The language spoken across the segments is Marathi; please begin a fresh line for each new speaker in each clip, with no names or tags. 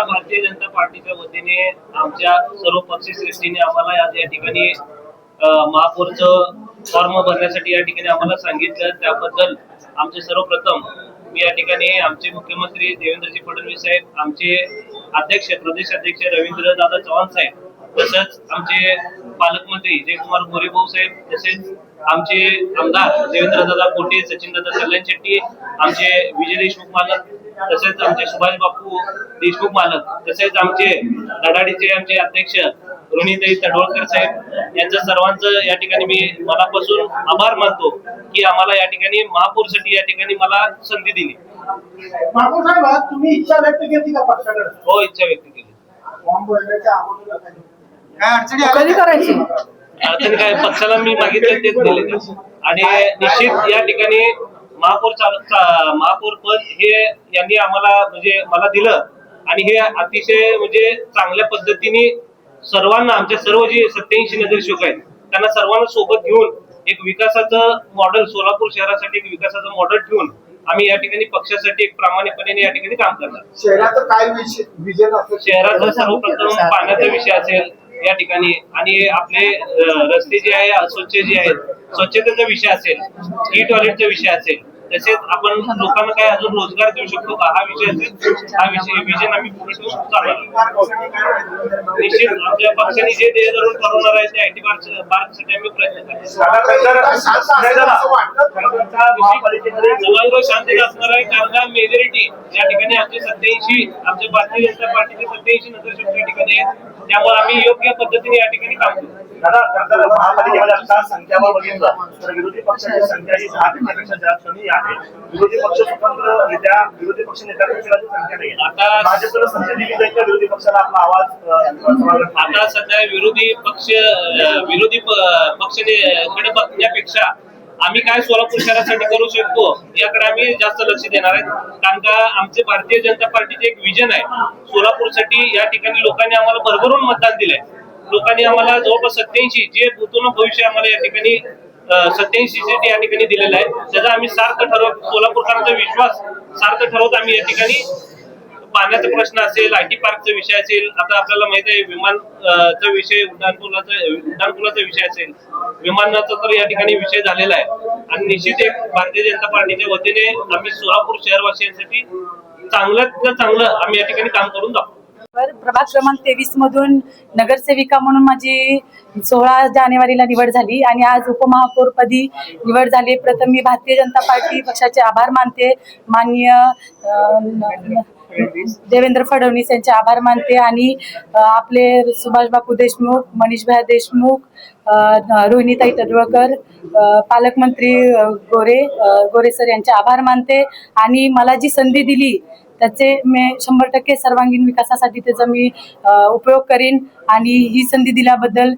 आमच्या भारतीय जनता पार्टीच्या वतीने आमच्या सर्व पक्षश्रेष्ठीने आम्हाला आज या ठिकाणी अं, महापौरचं फॉर्म भरण्यासाठी या ठिकाणी आम्हाला सांगितलं. त्याबद्दल आमचे सर्वप्रथम मी या ठिकाणी आमचे मुख्यमंत्री देवेंद्रजी फडणवीस साहेब आमचे अध्यक्ष प्रदेश अध्यक्ष रवींद्र दादा चव्हाण साहेब तसंच आमचे पालकमंत्री जयकुमार गोरेभाऊ साहेब तसेच आमचे आमदार देवेंद्र दादा कोटे सचिन दादा कल्याण शेट्टी आमचे विजय देशमुख मालक तसेच आमचे सुभाष बापू देशमुख मालक तसेच आमचे धडाडीचे आमचे अध्यक्ष रोहिणीताई तडवळकर साहेब यांचं सर्वांचं या ठिकाणी मी मनापासून आभार मानतो की आम्हाला या ठिकाणी महापौरसाठी या ठिकाणी मला संधी दिली.
बापू साहेब तुम्ही इच्छा व्यक्त केली का पक्षाकडे?
हो इच्छा व्यक्त केली.
काय अडचणी
कधी करायची?
अडचणी काय पक्षाला मी मागितले तेच दिले. ते. आणि निश्चित या ठिकाणी महापौर महापौर पद हे यांनी आम्हाला म्हणजे मला दिलं. आणि हे अतिशय म्हणजे चांगल्या पद्धतीने सर्वांना आमच्या सर्व जे सत्याऐंशी नगरसेवक आहेत त्यांना सर्वांना सोबत घेऊन एक विकासाचं मॉडेल सोलापूर शहरासाठी एक विकासाचं मॉडेल ठेवून आम्ही या ठिकाणी पक्षासाठी एक प्रामाणिकपणे या ठिकाणी काम करणार.
शहराचं काय
शहराचा सर्वप्रथम पाण्याचा विषय असेल या ठिकाणी. आणि आपले रस्ते जे आहे अस्वच्छ जे आहेत स्वच्छतेचा विषय असेल ई टॉयलेटचा विषय असेल तसेच आपण लोकांना काय अजून रोजगार देऊ शकतो का? हा विषय असेल. हा विषय विजन आम्ही पुढे ठेवून चालणार निश्चित आपल्या पक्षाने जे ध्येय धरून ठरवणार आहे ते आयटी पार्क पार्कसाठी आम्ही प्रयत्न करतो जवळजवळ शांतता असणार आहे. कारण का मेजॉरिटी या ठिकाणी आमचे सत्याऐंशी आमच्या भारतीय जनता पार्टीचे सत्याऐंशी नगरसेवक या ठिकाणी आहेत. त्यामुळे आम्ही योग्य पद्धतीने या ठिकाणी काम करू.
दादा खरं तर महापालिकेमध्ये आता बघितलं. तर विरोधी पक्षाची संख्या ही जास्त कमी आहे. विरोधी पक्ष विरोधी पक्ष नेत्यांपेक्षा संख्या नाही
आता-
भाजपला संधी दिली जाईल का विरोधी पक्षाला आपला आवाज
आता सध्या विरोधी पक्ष विरोधी पक्षाकडे बघण्यापेक्षा आम्ही काय सोलापूर शहरासाठी करू शकतो याकडे आम्ही जास्त लक्ष देणार आहे. कारण का आमचे भारतीय जनता पार्टीचे एक विजन आहे. सोलापूरसाठी या ठिकाणी लोकांनी आम्हाला भरभरून मतदान दिलंय. लोकांनी आम्हाला जवळपास सत्याऐंशी जे भूतून भविष्य आम्हाला या ठिकाणी सत्याऐंशी सीट या ठिकाणी दिलेलं आहे त्याचा आम्ही सार्थ ठरवत सोलापूरकरांचा विश्वास सार्थ ठरवत आम्ही या ठिकाणी. पाण्याचा प्रश्न असेल आय टी पार्कचा विषय असेल आता आपल्याला माहीत आहे विमान चा विषय उड्डाणपुलाचा उड्डाणपुलाचा विषय असेल. विमानाचा तर या ठिकाणी विषय झालेला आहे. आणि निश्चित एक भारतीय जनता पार्टीच्या वतीने आम्ही सोलापूर शहरवासियांसाठी चांगलं चांगलं आम्ही या ठिकाणी काम करून दाखवू.
प्रभाग क्रमांक तेवीस मधून नगरसेविका म्हणून माझी सोळा जानेवारीला निवड झाली आणि आज उपमहापौरपदी निवड झाली. प्रथम मी भारतीय जनता पार्टी पक्षाचे आभार मानते. माननीय देवेंद्र फडणवीस यांचे आभार मानते आणि आपले सुभाष बापू देशमुख मनीषभाई देशमुख रोहिणीताई तडवळकर पालकमंत्री गोरे गोरे सर यांचे आभार मानते. आणि मला जी संधी दिली त्याचे मी शंभर टक्के सर्वांगीण विकासासाठी त्याचा मी उपयोग करेन आणि ही संधी दिल्याबद्दल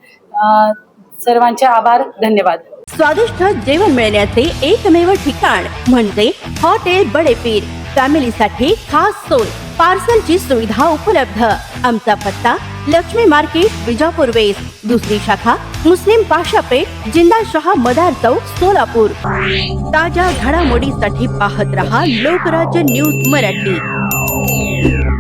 सर्वांचे आभार धन्यवाद.
स्वादिष्ट जेवण मिळण्याचे एकमेव ठिकाण म्हणजे हॉटेल बडेपीर. फॅमिलीसाठी खास सोय पार्सलची सुविधा उपलब्ध. आमचा पत्ता लक्ष्मी मार्केट विजापूर वेस्ट दुसरी शाखा मुस्लिम पाशापेठ जिंदा शहा मदार चौक सोलापूर. ताज्या घडामोडीसाठी पाहत रहा लोकराज्य न्यूज मराठी. Yeah.